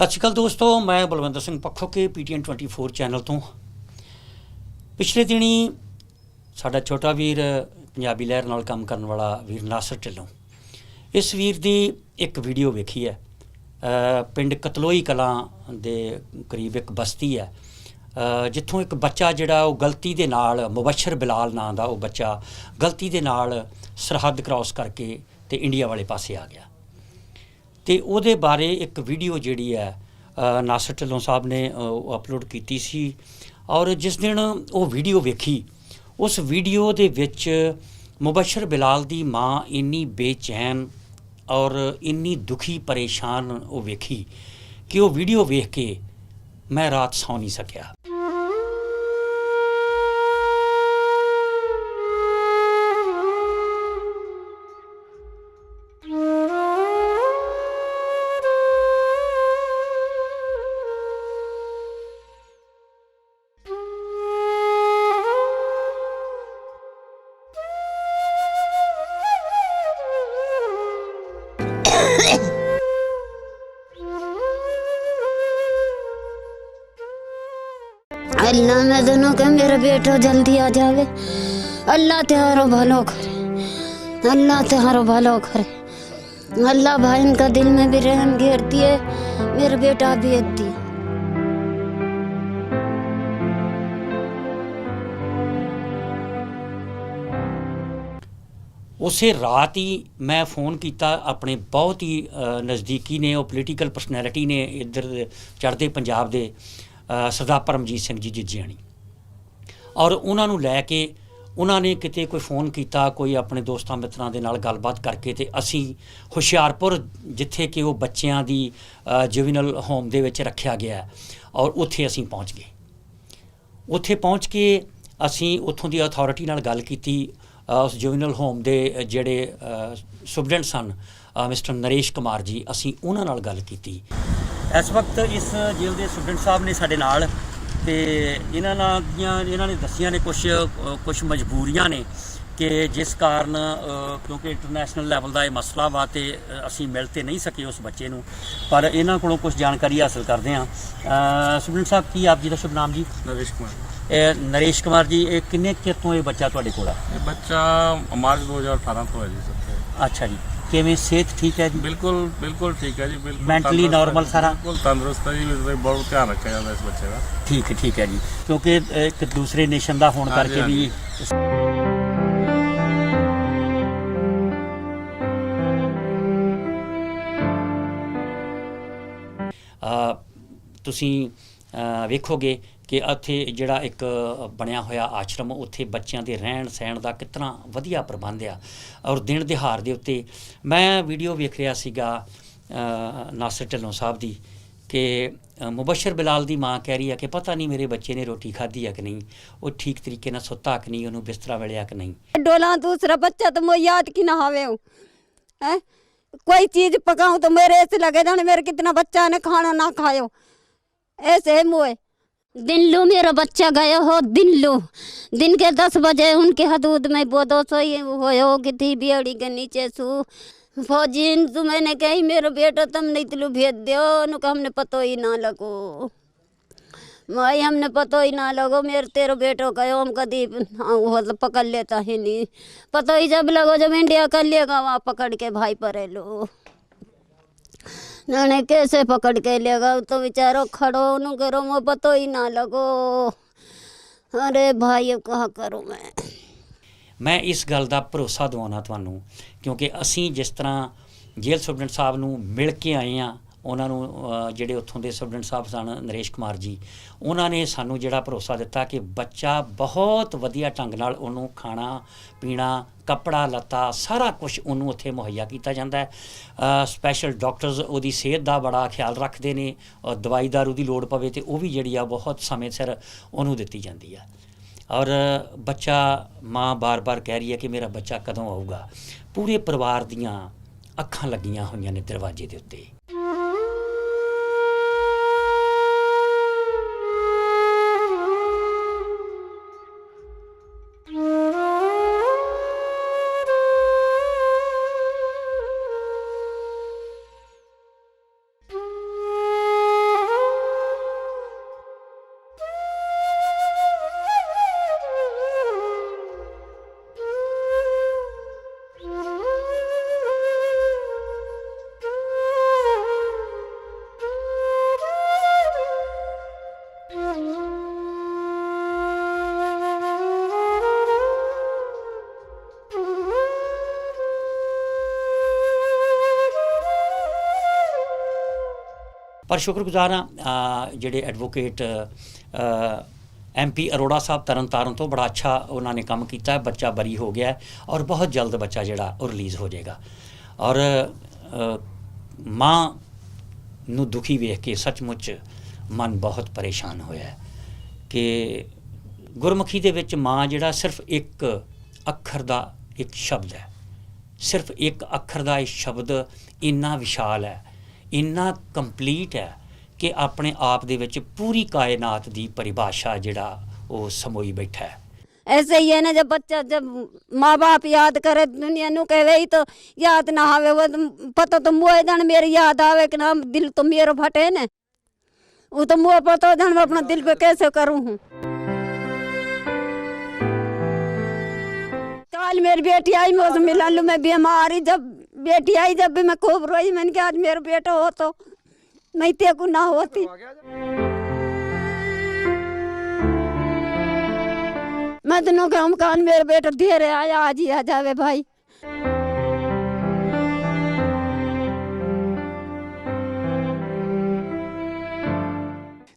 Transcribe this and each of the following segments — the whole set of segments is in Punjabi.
ਸਤਿ ਸ਼੍ਰੀ ਅਕਾਲ ਦੋਸਤੋ, ਮੈਂ ਬਲਵੰਦਰ ਸਿੰਘ ਪੱਖੋ ਕੇ ਪੀਟੀਐਨ 24 ਚੈਨਲ ਤੋਂ। ਪਿਛਲੇ ਦਿਨੀ ਸਾਡਾ ਛੋਟਾ ਵੀਰ ਪੰਜਾਬੀ ਲਹਿਰ ਨਾਲ ਕੰਮ ਕਰਨ ਵਾਲਾ ਵੀਰ ਨਾਸਰ ਢਿੱਲੋਂ, ਇਸ ਵੀਰ ਦੀ ਇੱਕ ਵੀਡੀਓ ਵੇਖੀ ਹੈ। ਪਿੰਡ ਕਤਲੋਈ ਕਲਾਂ ਦੇ ਕਰੀਬ ਇੱਕ ਬਸਤੀ ਹੈ। ਜਿੱਥੋਂ ਇੱਕ ਬੱਚਾ ਜਿਹੜਾ ਉਹ ਗਲਤੀ ਦੇ ਨਾਲ, ਮੁਬਸ਼ਰ ਬਿਲਾਲ ਨਾਂ ਦਾ ਉਹ ਬੱਚਾ ਗਲਤੀ ਦੇ ਨਾਲ ਸਰਹੱਦ ਕ੍ਰਾਸ ਕਰਕੇ ਤੇ ਇੰਡੀਆ ਵਾਲੇ ਪਾਸੇ ਆ ਗਿਆ। ਤੇ ਉਹਦੇ ਬਾਰੇ ਇੱਕ ਵੀਡੀਓ ਜਿਹੜੀ ਹੈ ਨਾਸਰ ਢਿੱਲੋਂ ਸਾਹਿਬ ਨੇ ਅਪਲੋਡ ਕੀਤੀ ਸੀ ਔਰ ਜਿਸ ਦਿਨ ਉਹ ਵੀਡੀਓ ਵੇਖੀ, ਉਸ ਵੀਡੀਓ ਦੇ ਵਿੱਚ ਮੁਬਸ਼ਰ ਬਿਲਾਲ ਦੀ ਮਾਂ ਇੰਨੀ ਬੇਚੈਨ ਔਰ ਇੰਨੀ ਦੁਖੀ ਪਰੇਸ਼ਾਨ ਉਹ ਵੇਖੀ ਕਿ ਉਹ ਵੀਡੀਓ ਵੇਖ ਕੇ ਮੈਂ ਰਾਤ ਸੌ ਨਹੀਂ ਸਕਿਆ। मैं दोनों के मेरा बेटा जल्दी आ जावे अल्लाह त्योहारो भलो करे अल्लाह त्योहारो भलो करे अल्लाह भाई इनका दिल में भी रहम घेर दिए मेरा बेटा भेज दिए ਉਸੇ ਰਾਤ ਹੀ ਮੈਂ ਫੋਨ ਕੀਤਾ ਆਪਣੇ ਬਹੁਤ ਹੀ ਅ, ਨਜ਼ਦੀਕੀ ਨੇ ਉਹ ਪੋਲੀਟੀਕਲ ਪਰਸਨੈਲਿਟੀ ਨੇ ਇੱਧਰ ਚੜ੍ਹਦੇ ਪੰਜਾਬ ਦੇ ਅ, ਸਰਦਾਰ ਪਰਮਜੀਤ ਸਿੰਘ ਜੀ ਜਿੱਜੀਆਣੀ ਔਰ ਉਹਨਾਂ ਨੂੰ ਲੈ ਕੇ ਉਹਨਾਂ ਨੇ ਕਿਤੇ ਕੋਈ ਫੋਨ ਕੀਤਾ, ਕੋਈ ਆਪਣੇ ਦੋਸਤਾਂ ਮਿੱਤਰਾਂ ਦੇ ਨਾਲ ਗੱਲਬਾਤ ਕਰਕੇ ਤੇ ਅਸੀਂ ਹੁਸ਼ਿਆਰਪੁਰ, ਜਿੱਥੇ ਕਿ ਉਹ ਬੱਚਿਆਂ ਦੀ ਜੁਵੀਨਲ ਹੋਮ ਦੇ ਵਿੱਚ ਰੱਖਿਆ ਗਿਆ ਔਰ ਉੱਥੇ ਅਸੀਂ ਪਹੁੰਚ ਗਏ। ਉੱਥੇ ਪਹੁੰਚ ਕੇ ਅਸੀਂ ਉੱਥੋਂ ਦੀ ਅਥਾਰਟੀ ਨਾਲ ਗੱਲ ਕੀਤੀ ਉਸ ਜੁਵੀਨਲ ਹੋਮ ਦੇ ਜਿਹੜੇ ਸੁਪਰਡੈਂਟ ਸਨ ਮਿਸਟਰ ਨਰੇਸ਼ ਕੁਮਾਰ ਜੀ, ਅਸੀਂ ਉਹਨਾਂ ਨਾਲ ਗੱਲ ਕੀਤੀ। ਇਸ ਵਕਤ ਇਸ ਜੇਲ੍ਹ ਦੇ ਸੁਪਰਡੈਂਟ ਸਾਹਿਬ ਨੇ ਸਾਡੇ ਨਾਲ ਤੇ ਇਹਨਾਂ ਨਾਲ ਦੀਆਂ ਇਹਨਾਂ ਨੇ ਦੱਸੀਆਂ ਨੇ ਕੁਝ ਕੁਝ ਮਜਬੂਰੀਆਂ ਨੇ ਕਿ ਜਿਸ ਕਾਰਨ ਕਿਉਂਕਿ ਇੰਟਰਨੈਸ਼ਨਲ ਲੈਵਲ ਦਾ ਇਹ ਮਸਲਾ ਵਾ ਤੇ ਅਸੀਂ ਮਿਲ ਤੇ ਨਹੀਂ ਸਕੇ ਉਸ ਬੱਚੇ ਨੂੰ। ਪਰ ਇਹਨਾਂ ਕੋਲੋਂ ਕੁਝ ਜਾਣਕਾਰੀ ਹਾਸਲ ਕਰਦੇ ਹਾਂ। ਸੁਪਰਡੈਂਟ ਸਾਹਿਬ ਕੀ ਆਪ ਜੀ ਦਾ ਸ਼ੁਭ ਨਾਮ ਜੀ? ਨਰੇਸ਼ ਕੁਮਾਰ। ਇਹ ਨਰੇਸ਼ ਕੁਮਾਰ ਜੀ ਇਹ ਕਿੰਨੇ ਚਿਰ ਤੋਂ ਇਹ ਬੱਚਾ ਤੁਹਾਡੇ ਕੋਲ ਆ? ਇਹ ਬੱਚਾ ਮਾਰਚ 2018 ਤੋਂ ਹੈ ਜੀ ਸਰ। ਅੱਛਾ ਜੀ। ਕਿਵੇਂ ਸਿਹਤ ਠੀਕ ਹੈ ਜੀ? ਬਿਲਕੁਲ ਬਿਲਕੁਲ ਠੀਕ ਹੈ ਜੀ ਬਿਲਕੁਲ Mentally ਤੰਦਰੁਸਤ ਹੈ normal ਜੀ, ਸਾਰਾ? ਬਿਲਕੁਲ ਤੰਦਰੁਸਤ ਹੈ ਜੀ ਬਹੁਤ ਧਿਆਨ ਰੱਖਿਆ ਜਾਂਦਾ ਇਸ ਬੱਚੇ ਦਾ। ਠੀਕ ਹੈ ਠੀਕ ਹੈ ਜੀ। ਕਿਉਂਕਿ ਅ, ਇੱਕ ਦੂਸਰੇ ਨੇਸ਼ਨ ਦਾ ਹੋਣ ਹਾਂਜੀ, ਕਰਕੇ ਵੀ ਅ, ਤੁਸੀਂ ਵੇਖੋਗੇ ਕਿ ਇੱਥੇ ਜਿਹੜਾ ਇੱਕ ਬਣਿਆ ਹੋਇਆ ਆਸ਼ਰਮ, ਉੱਥੇ ਬੱਚਿਆਂ ਦੇ ਰਹਿਣ ਸਹਿਣ ਦਾ ਕਿਤਨਾ ਵਧੀਆ ਪ੍ਰਬੰਧ ਆ ਔਰ ਦਿਨ ਦਿਹਾਰ ਦੇ ਉੱਤੇ ਮੈਂ ਵੀਡੀਓ ਵੇਖ ਰਿਹਾ ਸੀਗਾ ਨਾਸਰ ਢਿੱਲੋਂ ਸਾਹਿਬ ਦੀ ਕਿ ਮੁਬਸ਼ਰ ਬਿਲਾਲ ਦੀ ਮਾਂ ਕਹਿ ਰਹੀ ਆ ਕਿ ਪਤਾ ਨਹੀਂ ਮੇਰੇ ਬੱਚੇ ਨੇ ਰੋਟੀ ਖਾਧੀ ਆ ਕਿ ਨਹੀਂ, ਉਹ ਠੀਕ ਤਰੀਕੇ ਨਾਲ ਸੁੱਤਾ ਕਿ ਨਹੀਂ, ਉਹਨੂੰ ਬਿਸਤਰਾ ਮਿਲਿਆ ਕਿ ਨਹੀਂ। ਡੋਲਾ ਦੂਸਰਾ ਬੱਚਾ ਤਮੋ ਯਾਦ ਕਿ ਨਾ ਹੋਵੇ ਹੈ? ਕੋਈ ਚੀਜ਼ ਪਕਾਉ ਤਾਂ ਮੇਰੇ ਇਸ ਲਗੇ ਜਾਣ ਮੇਰੇ ਕਿਤਨਾ ਬੱਚਾ ਨੇ ਖਾਣਾ ਨਾ ਖਾਇਓ। ऐसे मुए। दिन लू मेरा बच्चा गया हो दिन लू। दिन के दस बजे उनके हदूद में वो दो सौ हो कि थी बेड़ी के नीचे सू। फौजी तो मैंने कही मेरा बेटा तुम नहीं तलू भेज दो हमने पतो ही ना लगो। भाई हमने पतो ही ना लगो मेरे तेरो बेटो कहो हम कदी हाँ, वो पकड़ लेता ही नहीं। पतो ही जब लगो जब इंडिया कर लेगा वहाँ पकड़ के भाई परे लो। नाने कैसे पकड़ के लेगा तो बेचारो खड़ो नु करो वो पतो ही ना लगो अरे भाई अब कहा करूँ मैं ਮੈਂ ਇਸ ਗੱਲ ਦਾ ਭਰੋਸਾ ਦਿਵਾਉਣਾ ਤੁਹਾਨੂੰ ਕਿਉਂਕਿ ਅਸੀਂ ਜਿਸ ਤਰ੍ਹਾਂ ਜੇਲ੍ਹ ਸੁਪਰਡੈਂਟ ਸਾਹਿਬ ਨੂੰ ਮਿਲ ਕੇ ਆਏ ਆ ਉਹਨਾਂ ਨੂੰ ਜਿਹੜੇ ਉੱਥੋਂ ਦੇ ਸੁਪਰਡੈਂਟ ਸਾਹਿਬ ਸਨ, ਨਰੇਸ਼ ਕੁਮਾਰ ਜੀ, ਉਹਨਾਂ ਨੇ ਸਾਨੂੰ ਜਿਹੜਾ ਭਰੋਸਾ ਦਿੱਤਾ ਕਿ ਬੱਚਾ ਬਹੁਤ ਵਧੀਆ ਢੰਗ ਨਾਲ ਉਹਨੂੰ ਖਾਣਾ, ਪੀਣਾ, ਕੱਪੜਾ, ਲੱਤਾ, ਸਾਰਾ ਕੁਝ ਉਹਨੂੰ ਉੱਥੇ ਮੁਹੱਈਆ ਕੀਤਾ ਜਾਂਦਾ ਹੈ। ਸਪੈਸ਼ਲ ਡਾਕਟਰਸ ਉਹਦੀ ਸਿਹਤ ਦਾ ਬੜਾ ਖਿਆਲ ਰੱਖਦੇ ਨੇ ਔਰ ਦਵਾਈ ਦਾਰੂ ਦੀ ਲੋੜ ਪਵੇ ਤੇ ਉਹ ਵੀ ਜਿਹੜੀ ਆ ਬਹੁਤ ਸਮੇਂ ਸਿਰ ਉਹਨੂੰ ਦਿੱਤੀ ਜਾਂਦੀ ਆ। ਔਰ ਬੱਚਾ ਮਾਂ ਬਾਰ-ਬਾਰ ਕਹਿ ਰਹੀ ਹੈ ਕਿ ਮੇਰਾ ਬੱਚਾ ਕਦੋਂ ਆਊਗਾ। ਪੂਰੇ ਪਰਿਵਾਰ ਦੀਆਂ ਅੱਖਾਂ ਲੱਗੀਆਂ ਹੋਈਆਂ ਨੇ ਦਰਵਾਜ਼ੇ ਦੇ ਉੱਤੇ। ਪਰ ਸ਼ੁਕਰਗੁਜ਼ਾਰ ਹਾਂ ਜਿਹੜੇ ਐਡਵੋਕੇਟ ਐਮਪੀ ਅਰੋੜਾ ਸਾਹਿਬ ਤਰਨਤਾਰਨ ਤੋਂ ਬੜਾ ਅੱਛਾ ਉਹਨਾਂ ਨੇ ਕੰਮ ਕੀਤਾ ਹੈ ਬੱਚਾ ਬਰੀ ਹੋ ਗਿਆ ਔਰ ਬਹੁਤ ਜਲਦ ਬੱਚਾ ਜਿਹੜਾ ਉਹ ਰਿਲੀਜ਼ ਹੋ ਜਾਏਗਾ। ਔਰ ਮਾਂ ਨੂੰ ਦੁਖੀ ਵੇਖ ਕੇ ਸੱਚਮੁੱਚ ਮਨ ਬਹੁਤ ਪਰੇਸ਼ਾਨ ਹੋਇਆ ਕਿ ਗੁਰਮੁਖੀ ਦੇ ਵਿੱਚ ਮਾਂ ਜਿਹੜਾ ਸਿਰਫ ਇੱਕ ਅੱਖਰ ਦਾ ਇੱਕ ਸ਼ਬਦ ਹੈ। ਸਿਰਫ ਇੱਕ ਅੱਖਰ ਦਾ ਇਹ ਸ਼ਬਦ ਇੰਨਾ ਵਿਸ਼ਾਲ ਹੈ ਇੰਨਾ ਕੰਪਲੀਟ ਹੈ ਕਿ ਆਪਣੇ ਆਪ ਦੇ ਵਿੱਚ ਪੂਰੀ ਕਾਇਨਾਤ ਦੀ ਪਰਿਭਾਸ਼ਾ ਜਿਹੜਾ ਉਹ ਸਮੋਈ ਬੈਠਾ ਹੈ ऐसे ही है ना जब बच्चा जब माँ बाप याद करे दुनिया नु कहे ही तो याद ना आवे वो तो पता तो मुँह दन मेरी याद आवे कि ना दिल तो मेरो फटे ने वो तो मुँह पता दन मैं अपना दिल पे कैसे करूँ हूँ कल मेरी बेटी आई मैं उसे मिला लूँ मैं बीमारी जब बेटी आई जब भी मैं खूब रोई मैंने कहा आज मेरा बेटा हो तो मैं तेको ना होती मैं दोनों के हम कान मेरे बेटा धीरे आया आज ही आ जावे भाई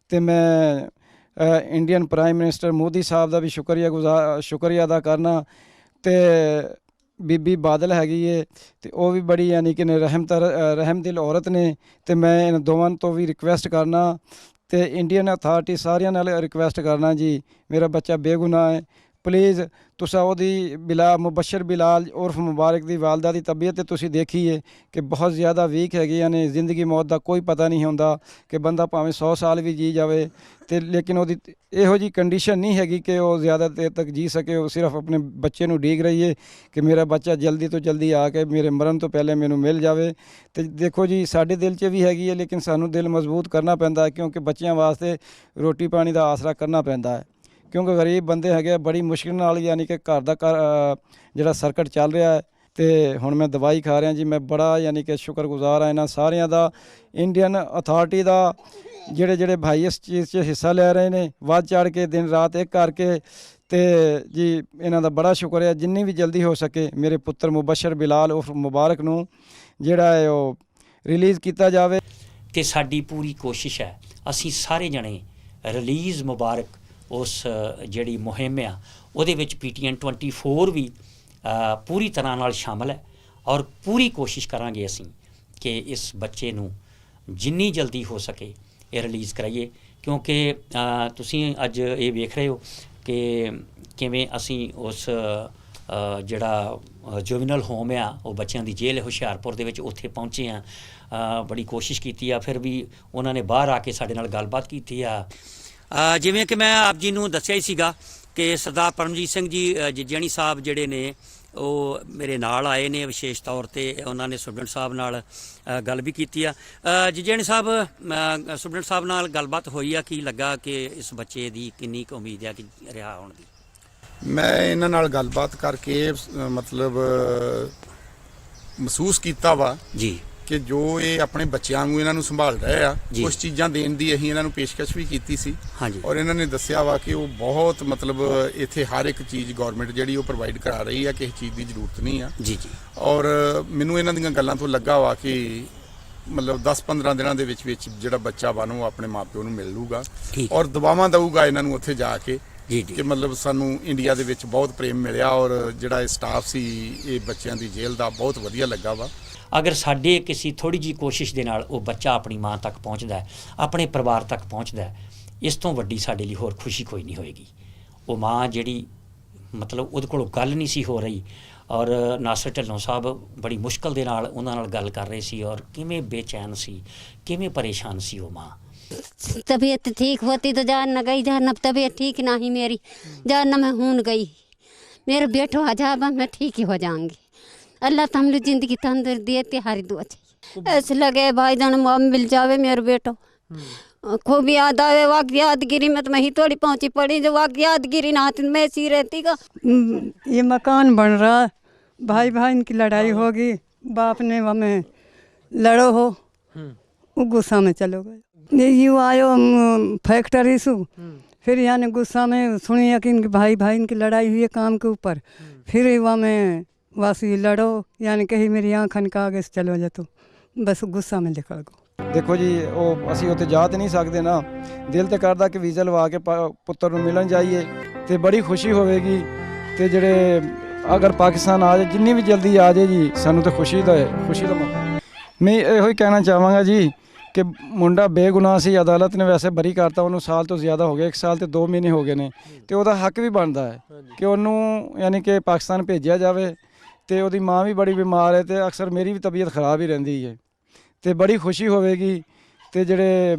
ਤੇ ਮੈਂ ਅ, Indian prime minister Modi Sahib ਦਾ ਵੀ ਸ਼ੁਕਰੀਆ ਗੁਜ਼ਾਰ ਸ਼ੁਕਰੀਆ ਅਦਾ ਕਰਨਾ ਤੇ ਬੀਬੀ ਬਾਦਲ ਹੈਗੀ ਏ ਤੇ ਉਹ ਵੀ ਬੜੀ ਯਾਨੀ ਕਿ ਨੇ ਰਹਿਮ ਤਰ ਰਹਿਮ ਦਿਲ ਔਰਤ ਨੇ ਤੇ ਮੈਂ ਇਹਨਾਂ ਦੋਵਾਂ ਤੋਂ ਵੀ ਰਿਕਵੈਸਟ ਕਰਨਾ ਤੇ ਇੰਡੀਅਨ ਅਥਾਰਟੀ ਸਾਰਿਆਂ ਨਾਲ ਰਿਕਵੈਸਟ ਕਰਨਾ ਜੀ, ਮੇਰਾ ਬੱਚਾ ਬੇਗੁਨਾਹ ਹੈ। ਪਲੀਜ਼ ਤੁਸੀਂ ਉਹਦੀ ਬਿਲਾ, ਮੁਬਸ਼ਰ ਬਿਲਾਲ ਉਰਫ ਮੁਬਾਰਕ ਦੀ ਵਾਲਦਾ ਦੀ ਤਬੀਅਤ ਤੇ ਤੁਸੀਂ ਦੇਖੀਏ ਕਿ ਬਹੁਤ ਜ਼ਿਆਦਾ ਵੀਕ ਹੈਗੀਆਂ ਨੇ, ਜ਼ਿੰਦਗੀ ਮੌਤ ਦਾ ਕੋਈ ਪਤਾ ਨਹੀਂ ਹੁੰਦਾ ਕਿ ਬੰਦਾ ਭਾਵੇਂ 100 ਸਾਲ ਵੀ ਜੀ ਜਾਵੇ ਤੇ ਲੇਕਿਨ ਉਹਦੀ ਇਹੋ ਜੀ ਕੰਡੀਸ਼ਨ ਨਹੀਂ ਹੈਗੀ ਕਿ ਉਹ ਜ਼ਿਆਦਾ ਦੇਰ ਤੱਕ ਜੀ ਸਕੇ, ਉਹ ਸਿਰਫ ਆਪਣੇ ਬੱਚੇ ਨੂੰ ਡੀਕ ਰਹੀ ਹੈ ਕਿ ਮੇਰਾ ਬੱਚਾ ਜਲਦੀ ਤੋਂ ਜਲਦੀ ਆ ਕੇ ਮੇਰੇ ਮਰਨ ਤੋਂ ਪਹਿਲੇ ਮੈਨੂੰ ਮਿਲ ਜਾਵੇ। ਤੇ ਦੇਖੋ ਜੀ, ਸਾਡੇ ਦਿਲ 'ਚ ਵੀ ਹੈਗੀ ਹੈ ਲੇਕਿਨ ਸਾਨੂੰ ਦਿਲ ਮਜ਼ਬੂਤ ਕਰਨਾ ਪੈਂਦਾ ਕਿਉਂਕਿ ਬੱਚਿਆਂ ਵਾਸਤੇ ਰੋਟੀ ਪਾਣੀ ਦਾ ਆਸਰਾ ਕਰਨਾ ਪੈਂਦਾ ਹੈ। ਕਿਉਂਕਿ ਗਰੀਬ ਬੰਦੇ ਹੈਗੇ ਆ, ਬੜੀ ਮੁਸ਼ਕਿਲ ਨਾਲ ਯਾਨੀ ਕਿ ਘਰ ਦਾ ਘਰ, ਜਿਹੜਾ ਸਰਕਟ ਚੱਲ ਰਿਹਾ ਹੈ। ਤੇ ਹੁਣ ਮੈਂ ਦਵਾਈ ਖਾ ਰਿਹਾ ਜੀ ਮੈਂ ਬੜਾ ਯਾਨੀ ਕਿ ਸ਼ੁਕਰਗੁਜ਼ਾਰ ਹਾਂ ਇਹਨਾਂ ਸਾਰਿਆਂ ਦਾ। ਇੰਡੀਅਨ ਅਥਾਰਟੀ ਦਾ ਜਿਹੜੇ ਜਿਹੜੇ ਭਾਈ ਇਸ ਚੀਜ਼ 'ਚ ਹਿੱਸਾ ਲੈ ਰਹੇ ਨੇ ਵੱਧ ਚੜ ਕੇ ਦਿਨ ਰਾਤ ਇੱਕ ਕਰਕੇ। ਤੇ ਜੀ ਇਹਨਾਂ ਦਾ ਬੜਾ ਸ਼ੁਕਰ ਹੈ ਜਿੰਨੀ ਵੀ ਜਲਦੀ ਹੋ ਸਕੇ ਮੇਰੇ ਪੁੱਤਰ ਮੁਬਸ਼ਰ ਬਿਲਾਲ ਉਰਫ ਮੁਬਾਰਕ ਨੂੰ ਜਿਹੜਾ ਹੈ ਉਹ ਰਿਲੀਜ਼ ਕੀਤਾ ਜਾਵੇ। ਤੇ ਸਾਡੀ ਪੂਰੀ ਕੋਸ਼ਿਸ਼ ਹੈ ਅਸੀਂ ਸਾਰੇ ਜਣੇ ਰਿਲੀਜ਼ ਮੁਬਾਰਕ ਉਸ ਜਿਹੜੀ ਮੁਹਿੰਮ ਆ, ਉਹਦੇ ਵਿੱਚ ਪੀਟੀਐਨ 24 ਵੀ ਪੂਰੀ ਤਰ੍ਹਾਂ ਨਾਲ ਸ਼ਾਮਲ ਹੈ ਔਰ ਪੂਰੀ ਕੋਸ਼ਿਸ਼ ਕਰਾਂਗੇ ਅਸੀਂ ਕਿ ਇਸ ਬੱਚੇ ਨੂੰ ਜਿੰਨੀ ਜਲਦੀ ਹੋ ਸਕੇ ਇਹ ਰਿਲੀਜ਼ ਕਰਾਈਏ ਕਿਉਂਕਿ ਤੁਸੀਂ ਅੱਜ ਇਹ ਵੇਖ ਰਹੇ ਹੋ ਕਿ ਕਿਵੇਂ ਅਸੀਂ ਉਸ ਜਿਹੜਾ ਜੁਵਨਲ ਹੋਮ ਆ, ਉਹ ਬੱਚਿਆਂ ਦੀ ਜੇਲ੍ਹ ਹੁਸ਼ਿਆਰਪੁਰ ਦੇ ਵਿੱਚ ਉੱਥੇ ਪਹੁੰਚੇ ਆ ਬੜੀ ਕੋਸ਼ਿਸ਼ ਕੀਤੀ ਆ, ਫਿਰ ਵੀ ਉਹਨਾਂ ਨੇ ਬਾਹਰ ਆ ਕੇ ਸਾਡੇ ਨਾਲ ਗੱਲਬਾਤ ਕੀਤੀ ਆ। ਜਿਵੇਂ ਕਿ ਮੈਂ ਆਪ ਜੀ ਨੂੰ ਦੱਸਿਆ ਹੀ ਸੀਗਾ ਕਿ ਸਰਦਾਰ ਪਰਮਜੀਤ ਸਿੰਘ ਜੀ ਜਿੱਜਣੀ ਸਾਹਿਬ ਜਿਹੜੇ ਨੇ ਉਹ ਮੇਰੇ ਨਾਲ ਆਏ ਨੇ ਵਿਸ਼ੇਸ਼ ਤੌਰ ਤੇ ਉਹਨਾਂ ਨੇ ਸੁਬਡਨ ਸਾਹਿਬ ਨਾਲ ਗੱਲ ਵੀ ਕੀਤੀ ਆ। ਜਿੱਜਣੀ ਸਾਹਿਬ ਅ, ਸੁਬਡਨ ਸਾਹਿਬ ਨਾਲ ਗੱਲਬਾਤ ਹੋਈ ਆ ਕੀ ਲੱਗਾ ਕਿ ਇਸ ਬੱਚੇ ਦੀ ਕਿੰਨੀ ਕੁ ਉਮੀਦ ਆ ਕਿ ਰਿਹਾ ਹੋਣ ਦੀ? ਮੈਂ ਇਹਨਾਂ ਨਾਲ ਗੱਲਬਾਤ ਕਰਕੇ ਮਤਲਬ ਮਹਿਸੂਸ ਕੀਤਾ ਵਾ ਜੀ। ਕਿ ਜੋ ਇਹ ਆਪਣੇ ਬੱਚਿਆਂ ਨੂੰ ਇਹਨਾਂ ਨੂੰ ਸੰਭਾਲ ਰਹੇ ਆ ਜੀ। ਕੁਝ ਚੀਜ਼ਾਂ ਦੇਣ ਦੀ ਅਸੀਂ ਇਹਨਾਂ ਨੂੰ ਪੇਸ਼ਕਸ਼ ਵੀ ਕੀਤੀ ਸੀ। ਹਾਂਜੀ। ਔਰ ਇਹਨਾਂ ਨੇ ਦੱਸਿਆ ਵਾ ਕਿ ਉਹ ਬਹੁਤ ਮਤਲਬ ਇੱਥੇ ਹਰ ਇੱਕ ਚੀਜ਼ ਗਵਰਨਮੈਂਟ ਜਿਹੜੀ ਉਹ ਪ੍ਰੋਵਾਈਡ ਕਰਾ ਰਹੀ ਆ ਕਿਸੇ ਚੀਜ਼ ਦੀ ਜ਼ਰੂਰਤ ਨਹੀਂ ਆ। ਜੀ ਜੀ। ਔਰ ਮੈਨੂੰ ਇਹਨਾਂ ਦੀਆਂ ਗੱਲਾਂ ਤੋਂ ਲੱਗਾ ਵਾ ਕਿ ਮਤਲਬ 10-15 ਦਿਨਾਂ ਦੇ ਵਿੱਚ ਵਿੱਚ ਜਿਹੜਾ ਬੱਚਾ ਵਾ ਨੂੰ ਉਹ ਆਪਣੇ ਮਾਪਿਓ ਨੂੰ ਮਿਲ ਲੂਗਾ ਠੀਕ। ਔਰ ਦੁਆਵਾਂ ਦਊਗਾ ਇਹਨਾਂ ਨੂੰ ਉੱਥੇ ਜਾ ਕੇ ਜੀ ਜੀ। ਕਿ ਮਤਲਬ ਸਾਨੂੰ ਇੰਡੀਆ ਦੇ ਵਿੱਚ ਬਹੁਤ ਪ੍ਰੇਮ ਮਿਲਿਆ ਔਰ ਜਿਹੜਾ ਇਹ ਸਟਾਫ ਸੀ ਇਹ ਬੱਚਿਆਂ ਦੀ ਜੇਲ੍ਹ ਦਾ ਬਹੁਤ ਵਧੀਆ ਲੱਗਾ ਵਾ। ਅਗਰ ਸਾਡੇ ਕਿਸੇ ਥੋੜੀ ਜੀ ਕੋਸ਼ਿਸ਼ ਦੇ ਨਾਲ ਉਹ ਬੱਚਾ ਆਪਣੀ ਮਾਂ ਤੱਕ ਪਹੁੰਚਦਾ ਹੈ ਆਪਣੇ ਪਰਿਵਾਰ ਤੱਕ ਪਹੁੰਚਦਾ ਹੈ ਇਸ ਤੋਂ ਵੱਡੀ ਸਾਡੇ ਲਈ ਹੋਰ ਖੁਸ਼ੀ ਕੋਈ ਨਹੀਂ ਹੋਏਗੀ ਉਹ ਮਾਂ ਜਿਹੜੀ ਮਤਲਬ ਉਹਦੇ ਕੋਲੋਂ ਗੱਲ ਨਹੀਂ ਸੀ ਹੋ ਰਹੀ ਔਰ ਨਾਸਰ ਢੱਲੋਂ ਸਾਹਿਬ ਬੜੀ ਮੁਸ਼ਕਲ ਦੇ ਨਾਲ ਉਹਨਾਂ ਨਾਲ ਗੱਲ ਕਰ ਰਹੇ ਸੀ ਔਰ ਕਿਵੇਂ ਬੇਚੈਨ ਸੀ ਕਿਵੇਂ ਪਰੇਸ਼ਾਨ ਸੀ ਉਹ ਮਾਂ तबीयत ठीक होती तो जान न गई जान अब तबीयत ठीक ना ही मेरी जान न मैं हून गई मेरा बेटो आ जाबा मैं ठीक ही हो जाऊंगी अल्लाह तो हम लोग ज़िंदगी तंदुर दिए ते तिहारी दुआ चाहिए। ऐसे लगे भाई जान मम मिल जावे मेरे बेटो। खूब याद आवे वाक यादगिरी में तो मैं ही थोड़ी पहुँची पड़ी जो वाक यादगिरी ना तो मैं सी रहती का। हम्म, ये मकान बन रहा भाई भाई की लड़ाई होगी बाप ने हमें लड़ो हो। वो गुस्सा में चलो गए। ये यूँ आयो हम, फैक्ट्री से। फिर यानी गुस्सा में सुनिए कि इनके भाई भाई इनकी लड़ाई हुई है काम के ऊपर। फिर वहाँ में वासी लड़ो यानी कहीं मेरी आँख के आगे से चलो जा तो बस गुस्सा में निकल गो ਦੇਖੋ ਜੀ ਉਹ ਅਸੀਂ ਉੱਥੇ ਜਾ ਤੇ ਨਹੀਂ ਸਕਦੇ ਨਾ ਦਿਲ ਤੇ ਕਰਦਾ ਕਿ ਵੀਜ਼ਾ ਲਵਾ ਕੇ ਪਾ- ਪੁੱਤਰ ਨੂੰ ਮਿਲਣ ਜਾਈਏ ਤੇ ਬੜੀ ਖੁਸ਼ੀ ਹੋਵੇਗੀ ਤੇ ਜਿਹੜੇ ਅਗਰ ਪਾਕਿਸਤਾਨ ਆ ਜਾਏ ਜਿੰਨੀ ਵੀ ਜਲਦੀ ਆ ਜਾਏ ਜੀ ਸਾਨੂੰ ਤਾਂ ਖੁਸ਼ੀ ਦਾ ਹੈ ਖੁਸ਼ੀ ਦਾ ਮੌਕਾ ਮੈਂ ਇਹੋ ਹੀ ਕਹਿਣਾ ਚਾਹਾਂਗਾ ਜੀ ਕਿ ਮੁੰਡਾ ਬੇਗੁਨਾਹ ਸੀ ਅਦਾਲਤ ਨੇ ਵੈਸੇ ਬਰੀ ਕਰਤਾ ਉਹਨੂੰ ਸਾਲ ਤੋਂ ਜ਼ਿਆਦਾ ਹੋ ਗਿਆ 1 ਸਾਲ ਤੇ 2 ਮਹੀਨੇ ਹੋ ਗਏ ਨੇ ਤੇ ਉਹਦਾ ਹੱਕ ਵੀ ਬਣਦਾ ਹੈ ਕਿ ਉਹਨੂੰ ਯਾਨੀ ਕਿ ਪਾਕਿਸਤਾਨ ਭੇਜਿਆ ਜਾਵੇ ਤੇ ਉਹਦੀ ਮਾਂ ਵੀ ਬੜੀ ਬਿਮਾਰ ਹੈ ਤੇ ਅਕਸਰ ਮੇਰੀ ਵੀ ਤਬੀਅਤ ਖਰਾਬ ਹੀ ਰਹਿੰਦੀ ਹੈ। ਤੇ ਬੜੀ ਖੁਸ਼ੀ ਹੋਵੇਗੀ ਤੇ ਜਿਹੜੇ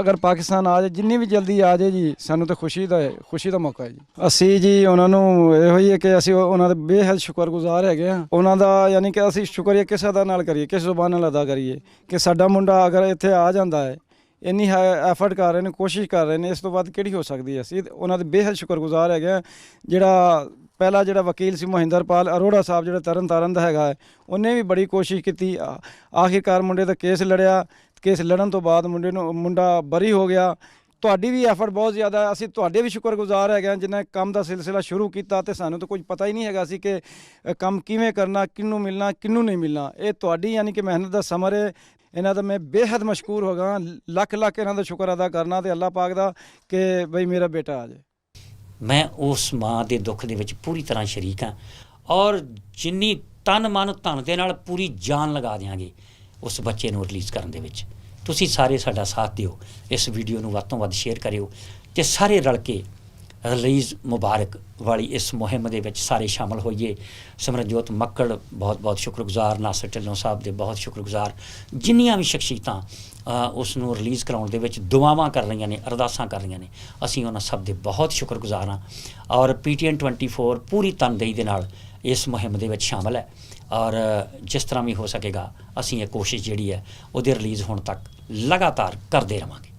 ਅਗਰ ਪਾਕਿਸਤਾਨ ਆ ਜਾਏ, ਜਿੰਨੀ ਵੀ ਜਲਦੀ ਆ ਜਾਏ ਜੀ, ਸਾਨੂੰ ਤਾਂ ਖੁਸ਼ੀ ਦਾ ਹੈ, ਖੁਸ਼ੀ ਦਾ ਮੌਕਾ ਹੈ ਜੀ। ਅਸੀਂ ਜੀ ਉਹਨਾਂ ਨੂੰ ਇਹੋ ਹੀ ਹੈ ਕਿ ਅਸੀਂ ਉਹ- ਉਹਨਾਂ ਦੇ ਬੇਹੱਦ ਸ਼ੁਕਰਗੁਜ਼ਾਰ ਹੈਗੇ ਆ ਉਹਨਾਂ ਦਾ ਯਾਨੀ ਕਿ ਅਸੀਂ ਸ਼ੁਕਰੀਆ ਕਿਸ ਅਦਾ ਨਾਲ ਕਰੀਏ, ਕਿਸ ਜ਼ੁਬਾਨ ਨਾਲ ਅਦਾ ਕਰੀਏ ਕਿ ਸਾਡਾ ਮੁੰਡਾ ਅਗਰ ਇੱਥੇ ਆ ਜਾਂਦਾ ਹੈ, ਇੰਨੀ ਐਫਰਟ ਕਰ ਰਹੇ ਨੇ, ਕੋਸ਼ਿਸ਼ ਕਰ ਰਹੇ ਨੇ, ਇਸ ਤੋਂ ਬਾਅਦ ਕਿਹੜੀ ਹੋ ਸਕਦੀ ਹੈ? ਅਸੀਂ ਉਹਨਾਂ ਦੇ ਬੇਹੱਦ ਸ਼ੁਕਰਗੁਜ਼ਾਰ ਹੈਗੇ ਆ ਜਿਹੜਾ ਪਹਿਲਾ ਜਿਹੜਾ ਵਕੀਲ ਸੀ ਮਹਿੰਦਰਪਾਲ ਅਰੋੜਾ ਸਾਹਿਬ, ਜਿਹੜਾ ਤਰਨ ਤਾਰਨ ਦਾ ਹੈਗਾ ਉਹਨੇ ਵੀ ਬੜੀ ਕੋਸ਼ਿਸ਼ ਕੀਤੀ। ਆਖਿਰਕਾਰ ਮੁੰਡੇ ਦਾ ਕੇਸ ਲੜਿਆ। ਕੇਸ ਲੜਨ ਤੋਂ ਬਾਅਦ ਮੁੰਡੇ ਨੂੰ, ਮੁੰਡਾ ਬਰੀ ਹੋ ਗਿਆ। ਤੁਹਾਡੀ ਵੀ ਐਫਰਟ ਬਹੁਤ ਜ਼ਿਆਦਾ ਅਸੀਂ ਤੁਹਾਡੇ ਵੀ ਸ਼ੁਕਰਗੁਜ਼ਾਰ ਹੈਗੇ ਹਾਂ ਜਿਨ੍ਹਾਂ ਕੰਮ ਦਾ ਸਿਲਸਿਲਾ ਸ਼ੁਰੂ ਕੀਤਾ ਤੇ ਸਾਨੂੰ ਤਾਂ ਕੁਝ ਪਤਾ ਹੀ ਨਹੀਂ ਹੈਗਾ ਸੀ ਕਿ ਕੰਮ ਕਿਵੇਂ ਕਰਨਾ, ਕਿਹਨੂੰ ਮਿਲਣਾ, ਕਿਹਨੂੰ ਨਹੀਂ ਮਿਲਣਾ। ਇਹ ਤੁਹਾਡੀ ਯਾਨੀ ਕਿ ਮਿਹਨਤ ਦਾ ਸਮਰ ਹੈ। ਇਹਨਾਂ ਦਾ ਮੈਂ ਬੇਹੱਦ ਮਸ਼ਕੂਰ ਹੋਗਾ। ਲੱਖ ਲੱਖ ਇਹਨਾਂ ਦਾ ਸ਼ੁਕਰ ਅਦਾ ਕਰਨਾ ਤੇ ਅੱਲਾਹ ਪਾਕ ਦਾ ਕਿ ਬਈ ਮੇਰਾ ਬੇਟਾ ਆ ਜਾਏ। ਮੈਂ ਉਸ ਮਾਂ ਦੇ ਦੁੱਖ ਦੇ ਵਿੱਚ ਪੂਰੀ ਤਰ੍ਹਾਂ ਸ਼ਰੀਕ ਹਾਂ ਔਰ ਜਿੰਨੀ ਤਨ ਮਨ ਧਨ ਦੇ ਨਾਲ ਪੂਰੀ ਜਾਨ ਲਗਾ ਦਿਆਂਗੇ, ਉਸ ਬੱਚੇ ਨੂੰ ਰਿਲੀਜ਼ ਕਰਨ ਦੇ ਵਿੱਚ। ਤੁਸੀਂ ਸਾਰੇ ਸਾਡਾ ਸਾਥ ਦਿਓ, ਇਸ ਵੀਡੀਓ ਨੂੰ ਵੱਧ ਤੋਂ ਵੱਧ ਸ਼ੇਅਰ ਕਰਿਓ ਤੇ ਸਾਰੇ ਰਲ ਕੇ ਰਿਲੀਜ਼ ਮੁਬਾਰਕ ਵਾਲੀ ਇਸ ਮੁਹਿੰਮ ਦੇ ਵਿੱਚ ਸਾਰੇ ਸ਼ਾਮਲ ਹੋਈਏ। ਸਿਮਰਨਜੋਤ ਮੱਕੜ ਬਹੁਤ ਬਹੁਤ ਸ਼ੁਕਰਗੁਜ਼ਾਰ, ਨਾਸਰ ਢਿੱਲੋਂ ਸਾਹਿਬ ਦੇ ਬਹੁਤ ਸ਼ੁਕਰਗੁਜ਼ਾਰ। ਜਿੰਨੀਆਂ ਵੀ ਸ਼ਖਸੀਅਤਾਂ ਉਸ ਨੂੰ ਰਿਲੀਜ਼ ਕਰਾਉਣ ਦੇ ਵਿੱਚ ਦੁਆਵਾਂ ਕਰ ਰਹੀਆਂ ਨੇ, ਅਰਦਾਸਾਂ ਕਰ ਰਹੀਆਂ ਨੇ। ਅਸੀਂ ਉਹਨਾਂ ਸਭ ਦੇ ਬਹੁਤ ਸ਼ੁਕਰਗੁਜ਼ਾਰ ਹਾਂ ਔਰ ਪੀਟੀਐਨ 24 ਪੂਰੀ ਤਨਦੇਹੀ ਦੇ ਨਾਲ ਇਸ ਮੁਹਿੰਮ ਦੇ ਵਿੱਚ ਸ਼ਾਮਲ ਹੈ ਔਰ ਜਿਸ ਤਰ੍ਹਾਂ ਵੀ ਹੋ ਸਕੇਗਾ, ਅਸੀਂ ਇਹ ਕੋਸ਼ਿਸ਼ ਜਿਹੜੀ ਹੈ ਉਹਦੇ ਰਿਲੀਜ਼ ਹੋਣ ਤੱਕ ਲਗਾਤਾਰ ਕਰਦੇ ਰਵਾਂਗੇ।